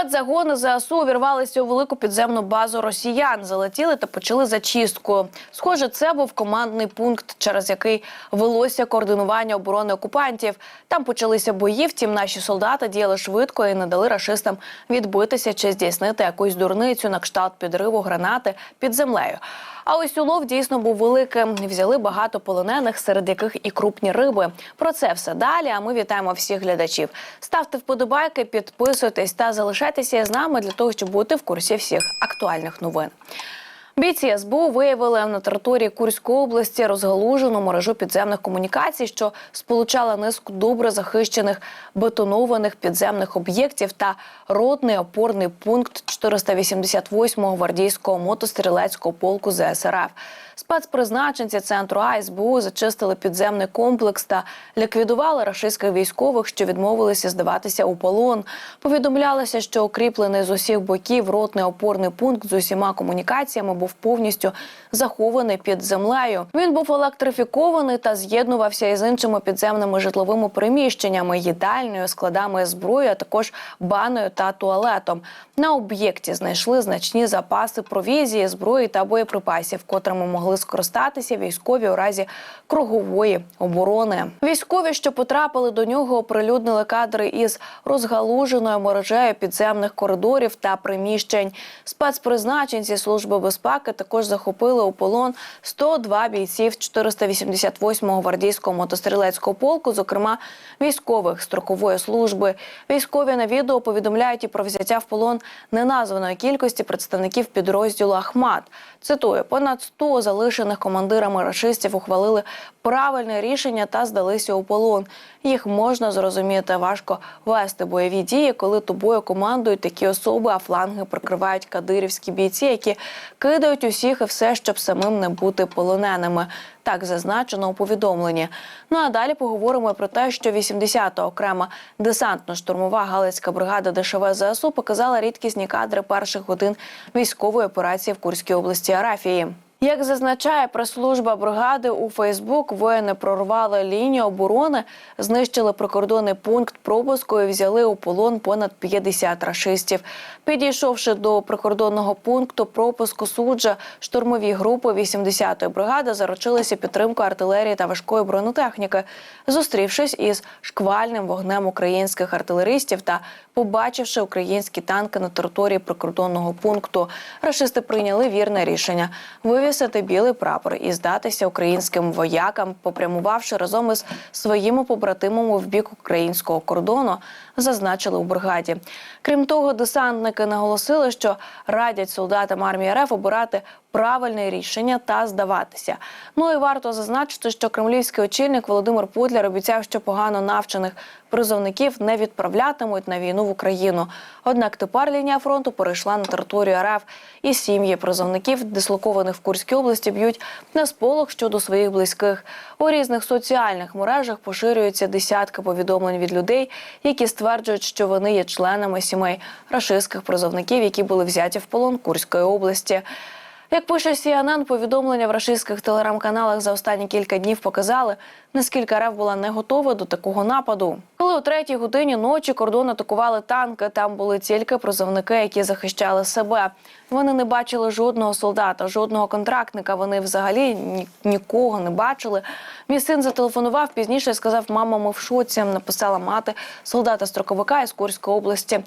Спецзагони ЗСУ увірвалися у велику підземну базу росіян, залетіли та почали зачистку. Схоже, це був командний пункт, через який велося координування оборони окупантів. Там почалися бої. Втім, наші солдати діяли швидко і не дали рашистам відбитися чи здійснити якусь дурницю на кшталт підриву гранати під землею. А ось улов дійсно був великим. Взяли багато полонених, серед яких і крупні риби. Про це все далі. А ми вітаємо всіх глядачів. Ставте вподобайки, підписуйтесь та залишайтеся з нами для того, щоб бути в курсі всіх актуальних новин. Бійці СБУ виявили на території Курської області розгалужену мережу підземних комунікацій, що сполучала низку добре захищених бетонованих підземних об'єктів та ротний опорний пункт 488-го гвардійського мотострілецького полку ЗСРФ. Спецпризначенці центру АСБУ зачистили підземний комплекс та ліквідували рашистських військових, що відмовилися здаватися у полон. Повідомлялося, що укріплений з усіх боків ротний опорний пункт з усіма комунікаціями був повністю захований під землею. Він був електрифікований та з'єднувався із іншими підземними житловими приміщеннями, їдальнею, складами зброї, а також баною та туалетом. На об'єкті знайшли значні запаси провізії, зброї та боєприпасів, котрими могли скористатися військові у разі кругової оборони. Військові, що потрапили до нього, оприлюднили кадри із розгалуженою мережею підземних коридорів та приміщень. Спецпризначенці служби безпеки також захопили у полон 102 бійців 488-го гвардійського мотострілецького полку, зокрема військових строкової служби. Військові на відео повідомляють і про взяття в полон неназваної кількості представників підрозділу Ахмат. Цитую, понад 100 залишених командирами рашистів ухвалили правильне рішення та здалися у полон. Їх можна зрозуміти важко вести бойові дії, коли тобою командують такі особи, а фланги прикривають кадирівські бійці, які кидають усіх і все, щоб самим не бути полоненими. Так зазначено у повідомленні. Ну а далі поговоримо про те, що 80-та окрема десантно-штурмова галицька бригада ДШВ ЗСУ показала рідкісні кадри перших годин військової операції в Курській області Арафії. Як зазначає прес-служба бригади у Фейсбук, воїни прорвали лінію оборони, знищили прикордонний пункт пропуску і взяли у полон понад 50 рашистів. Підійшовши до прикордонного пункту пропуску суджа, штурмові групи 80-ї бригади заручилися підтримкою артилерії та важкої бронетехніки, зустрівшись із шквальним вогнем українських артилеристів та побачивши українські танки на території прикордонного пункту. Рашисти прийняли вірне рішення вивісити білий прапор і здатися українським воякам, попрямувавши разом із своїми побратимами в бік українського кордону, зазначили у бригаді. Крім того, десантники наголосили, що радять солдатам армії РФ обирати правильне рішення та здаватися. Ну і варто зазначити, що кремлівський очільник Володимир Путляр обіцяв, що погано навчених призовників не відправлятимуть на війну в Україну. Однак тепер лінія фронту перейшла на територію РФ, і сім'ї призовників, дислокованих в Курській області, б'ють на сполох щодо своїх близьких. У різних соціальних мережах поширюються десятки повідомлень від людей, які стверджують, що вони є членами сімей рашистських призовників, які були взяті в полон Курської області. Як пише CNN, повідомлення в рашистських телеграм-каналах за останні кілька днів показали, наскільки РФ була не готова до такого нападу. Коли о третій годині ночі кордон атакували танки, там були тільки призовники, які захищали себе. Вони не бачили жодного солдата, жодного контрактника. Вони взагалі ні, нікого не бачили. Мій син зателефонував пізніше. і Сказав, мама, ми в шоці. Написала мати солдата строковика із Курської області.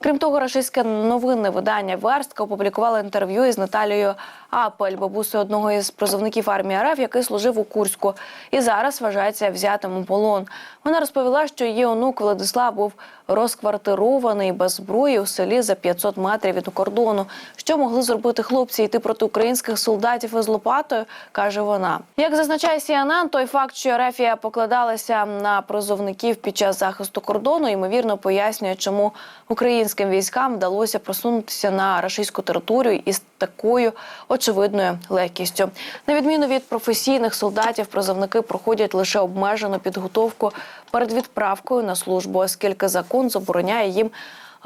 Крім того, рашистське новинне видання Верстка опублікувало інтерв'ю із Наталією Апель, бабусею одного із призовників армії РФ, який служив у Курську, і зараз вважається взятим у полон. Вона розповіла, що її онук Владислав був розквартирований без зброї у селі за 500 метрів від кордону. Що могли зробити хлопці йти проти українських солдатів із лопатою, каже вона. Як зазначає CNN, той факт, що Рефія покладалася на призовників під час захисту кордону, ймовірно пояснює, чому українським військам вдалося просунутися на рашистську територію із такою очевидною легкістю. На відміну від професійних солдатів, призовники проходять лише обмежену підготовку перед відправкою на службу, оскільки закон забороняє їм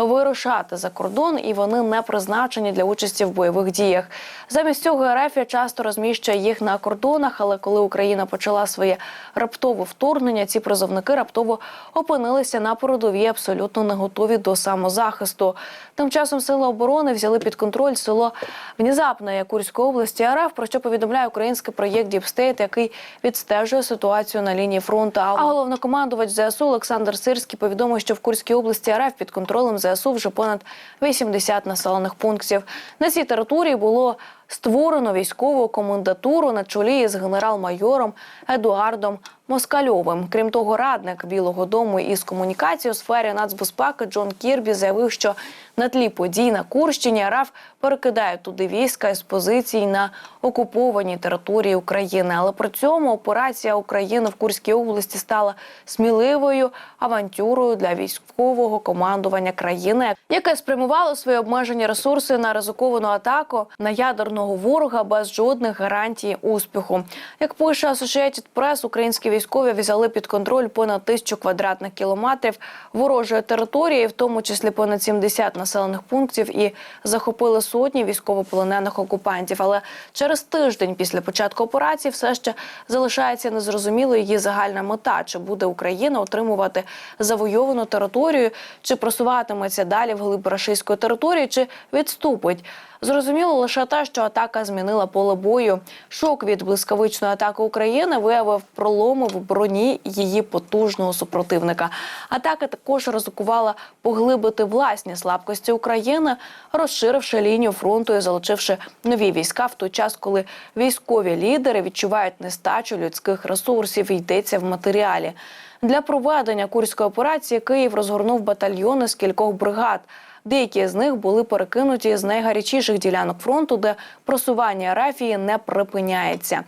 вирушати за кордон, і вони не призначені для участі в бойових діях. Замість цього РФ часто розміщує їх на кордонах. Але коли Україна почала своє раптове вторгнення, ці призовники раптово опинилися на передовій, абсолютно не готові до самозахисту. Тим часом сили оборони взяли під контроль село Внезапне Курської області РФ, про що повідомляє український проєкт Діпстейт, який відстежує ситуацію на лінії фронту. А головнокомандувач ЗСУ Олександр Сирський повідомив, що в Курській області РФ під контролем ЗСУ вже понад 80 населених пунктів. На цій території було створено військову комендатуру на чолі з генерал-майором Едуардом Москальовим. Крім того, радник Білого Дому із комунікації у сфері нацбезпеки Джон Кірбі заявив, що на тлі подій на Курщині РФ перекидає туди війська із позицій на окупованій території України. Але при цьому операція України в Курській області стала сміливою авантюрою для військового командування країни, яке спрямувало свої обмежені ресурси на ризиковану атаку на ядерного ворога без жодних гарантій успіху. Як пише Associated Press, українські військові взяли під контроль понад тисячу квадратних кілометрів ворожої території, в тому числі понад 70 населених пунктів, і захопили сотні військовополонених окупантів. Але через тиждень після початку операції все ще залишається незрозумілою її загальна мета: чи буде Україна отримувати завойовану територію, чи просуватиметься далі вглиб рашистської території, чи відступить. Зрозуміло лише те, що атака змінила поле бою. Шок від блискавичної атаки України виявив проломи в броні її потужного супротивника. Атака також ризикувала поглибити власні слабкості України, розширивши лінію фронту і залучивши нові війська в той час, коли військові лідери відчувають нестачу людських ресурсів. Йдеться в матеріалі. Для проведення курської операції Київ розгорнув батальйони з кількох бригад. Деякі з них були перекинуті з найгарячіших ділянок фронту, де просування Арафії не припиняється.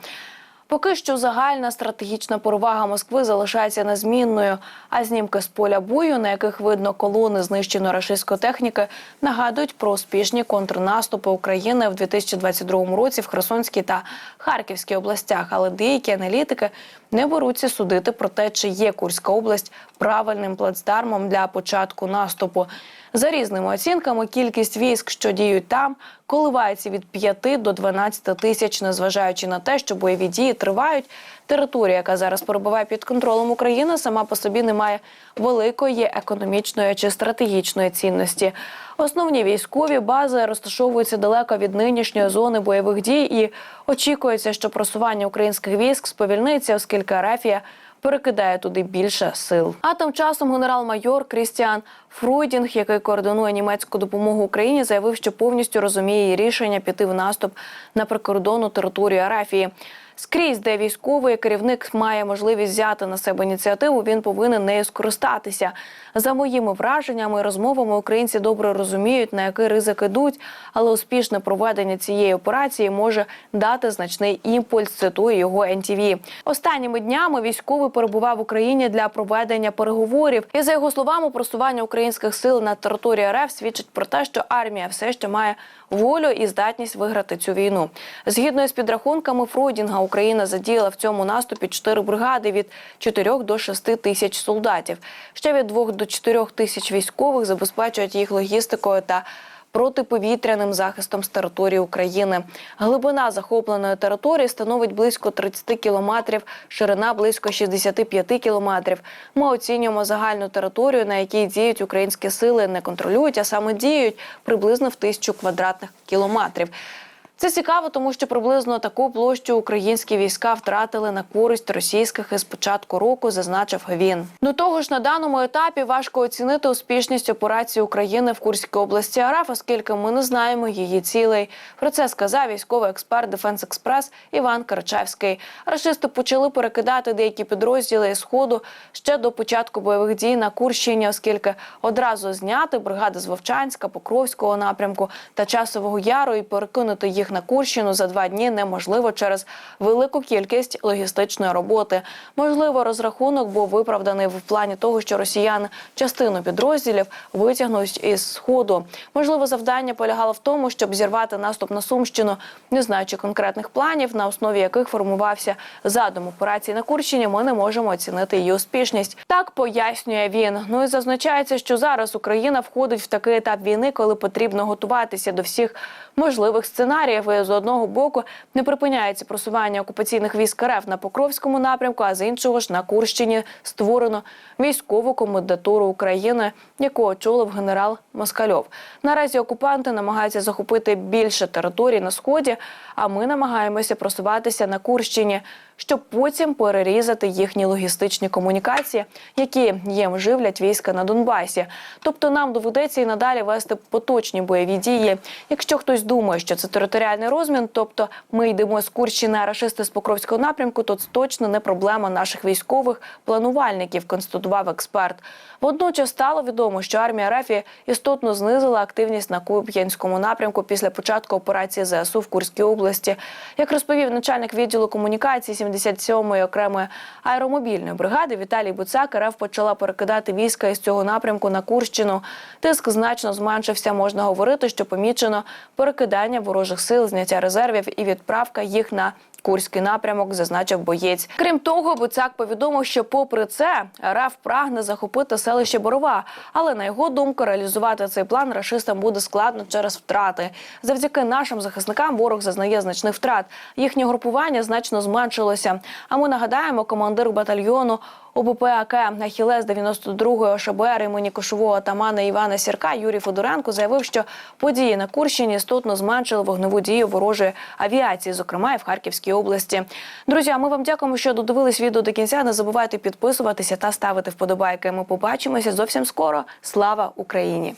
Поки що загальна стратегічна перевага Москви залишається незмінною. А знімки з поля бою, на яких видно колони знищеної рашистської техніки, нагадують про успішні контрнаступи України в 2022 році в Херсонській та Харківській областях. Але деякі аналітики не беруться судити про те, чи є Курська область правильним плацдармом для початку наступу. За різними оцінками, кількість військ, що діють там, коливається від 5 до 12 тисяч, незважаючи на те, що бойові дії тривають. Територія, яка зараз перебуває під контролем України, сама по собі не має великої економічної чи стратегічної цінності. Основні військові бази розташовуються далеко від нинішньої зони бойових дій, і очікується, що просування українських військ сповільниться, оскільки Арафія перекидає туди більше сил. А тим часом генерал-майор Крістіан Фройдінг, який координує німецьку допомогу Україні, заявив, що повністю розуміє рішення піти в наступ на прикордонну територію Арафії. Скрізь, де військовий керівник має можливість взяти на себе ініціативу, він повинен нею скористатися. За моїми враженнями розмовами українці добре розуміють, на який ризик ідуть, але успішне проведення цієї операції може дати значний імпульс. Цитує його НТВ. Останніми днями військовий перебував в Україні для проведення переговорів. І за його словами, просування українських сил на території РФ свідчить про те, що армія все ще має волю і здатність виграти цю війну. Згідно з підрахунками Фройдінга, Україна задіяла в цьому наступі 4 бригади від 4 до 6 тисяч солдатів. Ще від 2 до 4 тисяч військових забезпечують їх логістикою та протиповітряним захистом з території України. Глибина захопленої території становить близько 30 кілометрів, ширина близько 65 кілометрів. Ми оцінюємо загальну територію, на якій діють українські сили, не контролюють, а саме діють приблизно в тисячу квадратних кілометрів. Це цікаво, тому що приблизно таку площу українські війська втратили на користь російських із початку року, зазначив він. До того ж, на даному етапі важко оцінити успішність операції України в Курській області РФ, оскільки ми не знаємо її цілей. Про це сказав військовий експерт Дефенс Експрес Іван Карачевський. Рашисти почали перекидати деякі підрозділи із сходу ще до початку бойових дій на Курщині, оскільки одразу зняти бригади з Вовчанська, Покровського напрямку та Часового Яру і перекинути їх на Курщину за два дні неможливо через велику кількість логістичної роботи. Можливо, розрахунок був виправданий в плані того, що росіяни частину підрозділів витягнуть із сходу. Можливо, завдання полягало в тому, щоб зірвати наступ на Сумщину, не знаючи конкретних планів, на основі яких формувався задум операції на Курщині. Ми не можемо оцінити її успішність. Так пояснює він. Ну і зазначається, що зараз Україна входить в такий етап війни, коли потрібно готуватися до всіх можливих сценаріїв. І з одного боку не припиняється просування окупаційних військ РФ на Покровському напрямку, а з іншого ж на Курщині створено військову комендатуру України, яку очолив генерал Москальов. Наразі окупанти намагаються захопити більше територій на сході, а ми намагаємося просуватися на Курщині, щоб потім перерізати їхні логістичні комунікації, які їм живлять війська на Донбасі. Тобто нам доведеться і надалі вести поточні бойові дії. Якщо хтось думає, що це територіальний розмін, тобто ми йдемо з Курщини, а рашисти з Покровського напрямку, то це точно не проблема наших військових планувальників, констатував експерт. Водночас стало відомо, що армія РФ істотно знизила активність на Куп'янському напрямку після початку операції ЗСУ в Курській області. Як розповів начальник відділу комунікації 77-ї окремої аеромобільної бригади Віталій Буцак, РФ почала перекидати війська із цього напрямку на Курщину. Тиск значно зменшився. Можна говорити, що помічено перекидання ворожих сил, зняття резервів і відправка їх на Курський напрямок, зазначив боєць. Крім того, Буцак повідомив, що, попри це, РФ прагне захопити селище Борова, але на його думку, реалізувати цей план рашистам буде складно через втрати. Завдяки нашим захисникам ворог зазнає значних втрат. Їхнє групування значно зменшилося. А ми нагадаємо, командир батальйону ОБП АК Ахілес 92-ї ОШБР імені кошового атамана Івана Сірка Юрій Федоренко заявив, що події на Курщині істотно зменшили вогневу дію ворожої авіації, зокрема і в Харківській області. Друзі, а ми вам дякуємо, що додивились відео до кінця. Не забувайте підписуватися та ставити вподобайки. Ми побачимося зовсім скоро. Слава Україні!